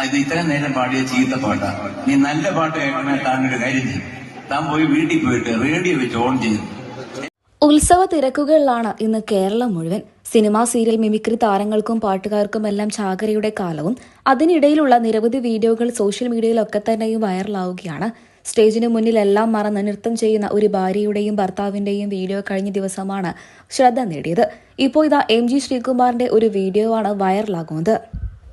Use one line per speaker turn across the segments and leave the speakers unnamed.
ഇത് ഇത്രയും നേരം പാടിയ ചീത്ത പാട്ടാ. നീ നല്ല പാട്ട് കേൾക്കണേ താങ്കളുടെ കാര്യം ചെയ്യും. താൻ പോയി വീട്ടിൽ പോയിട്ട് റേഡിയോ വെച്ച് ഓൺ ചെയ്യും.
ഉത്സവ തിരക്കുകളിലാണ് ഇന്ന് കേരളം മുഴുവൻ. സിനിമാ സീരിയൽ മിമിക്രി താരങ്ങൾക്കും പാട്ടുകാർക്കും എല്ലാം ചാകരയുടെ കാലവും. അതിനിടയിലുള്ള നിരവധി വീഡിയോകൾ സോഷ്യൽ മീഡിയയിലൊക്കെ തന്നെയും വൈറലാവുകയാണ്. സ്റ്റേജിന് മുന്നിൽ എല്ലാം മറന്ന് നൃത്തം ചെയ്യുന്ന ഒരു ഭാര്യയുടെയും ഭർത്താവിന്റെയും വീഡിയോ കഴിഞ്ഞ ദിവസമാണ് ശ്രദ്ധ നേടിയത്. ഇപ്പോൾ ഇതാ എം ജി ശ്രീകുമാറിന്റെ ഒരു വീഡിയോ ആണ് വൈറലാകുന്നത്.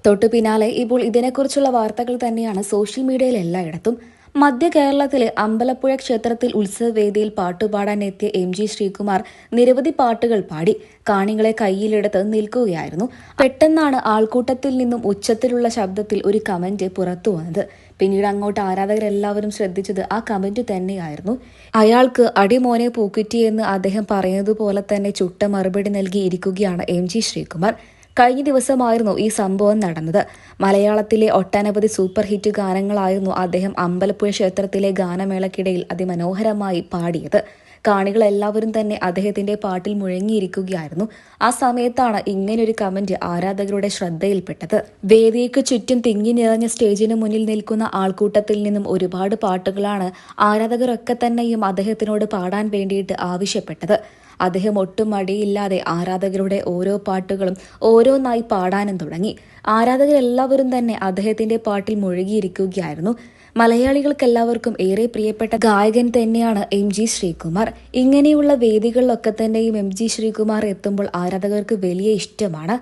തൊട്ടു പിന്നാലെ ഇപ്പോൾ ഇതിനെക്കുറിച്ചുള്ള വാർത്തകൾ തന്നെയാണ് സോഷ്യൽ മീഡിയയിൽ എല്ലായിടത്തും. മധ്യ കേരളത്തിലെ അമ്പലപ്പുഴ ക്ഷേത്രത്തിൽ ഉത്സവവേദിയിൽ പാട്ടുപാടാൻ എത്തിയ എം ജി ശ്രീകുമാർ നിരവധി പാട്ടുകൾ പാടി കാണികളെ കയ്യിലെടുത്ത് നിൽക്കുകയായിരുന്നു. പെട്ടെന്നാണ് ആൾക്കൂട്ടത്തിൽ നിന്നും ഉച്ചത്തിലുള്ള ശബ്ദത്തിൽ ഒരു കമന്റ് പുറത്തു വന്നത്. പിന്നീട് അങ്ങോട്ട് ആരാധകരെല്ലാവരും ശ്രദ്ധിച്ചത് ആ കമന്റ് തന്നെയായിരുന്നു. അയാൾക്ക് അടിമോനെ പൂക്കുറ്റിയെന്ന് അദ്ദേഹം പറയുന്നതുപോലെ തന്നെ ചുട്ട മറുപടി നൽകിയിരിക്കുകയാണ് എം ജി ശ്രീകുമാർ. കഴിഞ്ഞ ദിവസമായിരുന്നു ഈ സംഭവം നടന്നത്. മലയാളത്തിലെ ഒട്ടനവധി സൂപ്പർ ഹിറ്റ് ഗാനങ്ങളായിരുന്നു അദ്ദേഹം അമ്പലപ്പുഴ ക്ഷേത്രത്തിലെ ഗാനമേളക്കിടയിൽ അതിമനോഹരമായി പാടിയത്. കാണികൾ എല്ലാവരും തന്നെ അദ്ദേഹത്തിന്റെ പാട്ടിൽ മുഴങ്ങിയിരിക്കുകയായിരുന്നു. ആ സമയത്താണ് ഇങ്ങനൊരു കമന്റ് ആരാധകരുടെ ശ്രദ്ധയിൽപ്പെട്ടത്. വേദിക്ക് ചുറ്റും തിങ്ങി നിറഞ്ഞ സ്റ്റേജിന് മുന്നിൽ നിൽക്കുന്ന ആൾക്കൂട്ടത്തിൽ നിന്നും ഒരുപാട് പാട്ടുകളാണ് ആരാധകരൊക്കെ തന്നെയും അദ്ദേഹത്തിനോട് പാടാൻ വേണ്ടിയിട്ട് ആവശ്യപ്പെട്ടത്. അദ്ദേഹം ഒട്ടും മടിയില്ലാതെ ആരാധകരുടെ ഓരോ പാട്ടുകളും ഓരോന്നായി പാടാനും തുടങ്ങി. ആരാധകരെല്ലാവരും തന്നെ അദ്ദേഹത്തിന്റെ പാട്ടിൽ മുഴുകിയിരിക്കുകയായിരുന്നു. മലയാളികൾക്കെല്ലാവർക്കും ഏറെ പ്രിയപ്പെട്ട ഗായകൻ തന്നെയാണ് എം ജി ശ്രീകുമാർ. ഇങ്ങനെയുള്ള വേദികളിലൊക്കെ തന്നെയും എം ജി ശ്രീകുമാർ എത്തുമ്പോൾ ആരാധകർക്ക് വലിയ ഇഷ്ടമാണ്.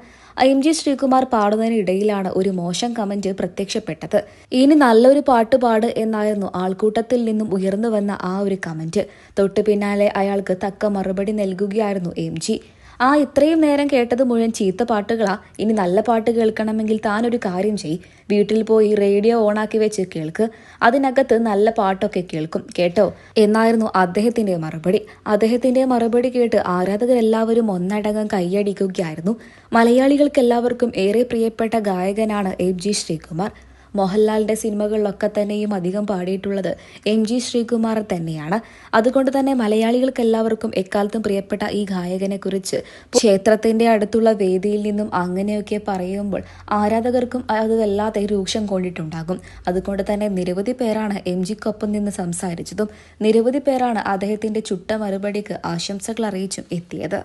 എം ജി ശ്രീകുമാർ പാടുന്നതിനിടയിലാണ് ഒരു മോശം കമന്റ് പ്രത്യക്ഷപ്പെട്ടത്. ഇനി നല്ലൊരു പാട്ട് പാട് എന്നായിരുന്നു ആൾക്കൂട്ടത്തിൽ നിന്നും ഉയർന്നു വന്ന ആ ഒരു കമന്റ്. തൊട്ടു പിന്നാലെ അയാൾക്ക് തക്ക മറുപടി നൽകുകയായിരുന്നു എം ജി. ആ ഇത്രയും നേരം കേട്ടത് മുഴുവൻ ചീത്ത പാട്ടുകളാ. ഇനി നല്ല പാട്ട് കേൾക്കണമെങ്കിൽ താനൊരു കാര്യം ചെയ്. വീട്ടിൽ പോയി റേഡിയോ ഓണാക്കി വെച്ച് കേൾക്ക്. അതിനകത്ത് നല്ല പാട്ടൊക്കെ കേൾക്കും. കേട്ടോ? എന്നായിരുന്നു അദ്ദേഹത്തിന്റെ മറുപടി. അദ്ദേഹത്തിന്റെ മറുപടി കേട്ട് ആരാധകരെല്ലാവരും ഒന്നടങ്കം കൈയടിക്കുകയായിരുന്നു. മലയാളികൾക്കെല്ലാവർക്കും ഏറെ പ്രിയപ്പെട്ട ഗായകനാണ് എം ജി ശ്രീകുമാർ. മോഹൻലാലിന്റെ സിനിമകളിലൊക്കെ തന്നെയും അധികം പാടിയിട്ടുള്ളത് എം ജി ശ്രീകുമാർ തന്നെയാണ്. അതുകൊണ്ട് തന്നെ മലയാളികൾക്ക് എല്ലാവർക്കും എക്കാലത്തും പ്രിയപ്പെട്ട ഈ ഗായകനെ കുറിച്ച് ക്ഷേത്രത്തിന്റെ അടുത്തുള്ള വേദിയിൽ നിന്നും അങ്ങനെയൊക്കെ പറയുമ്പോൾ ആരാധകർക്കും അത് വല്ലാതെ രൂക്ഷം കൊണ്ടിട്ടുണ്ടാകും. അതുകൊണ്ട് തന്നെ നിരവധി പേരാണ് എം ജിക്കൊപ്പം നിന്ന് സംസാരിച്ചതും നിരവധി പേരാണ് അദ്ദേഹത്തിന്റെ ചുട്ട മറുപടിക്ക് ആശംസകൾ അറിയിച്ചും എത്തിയത്.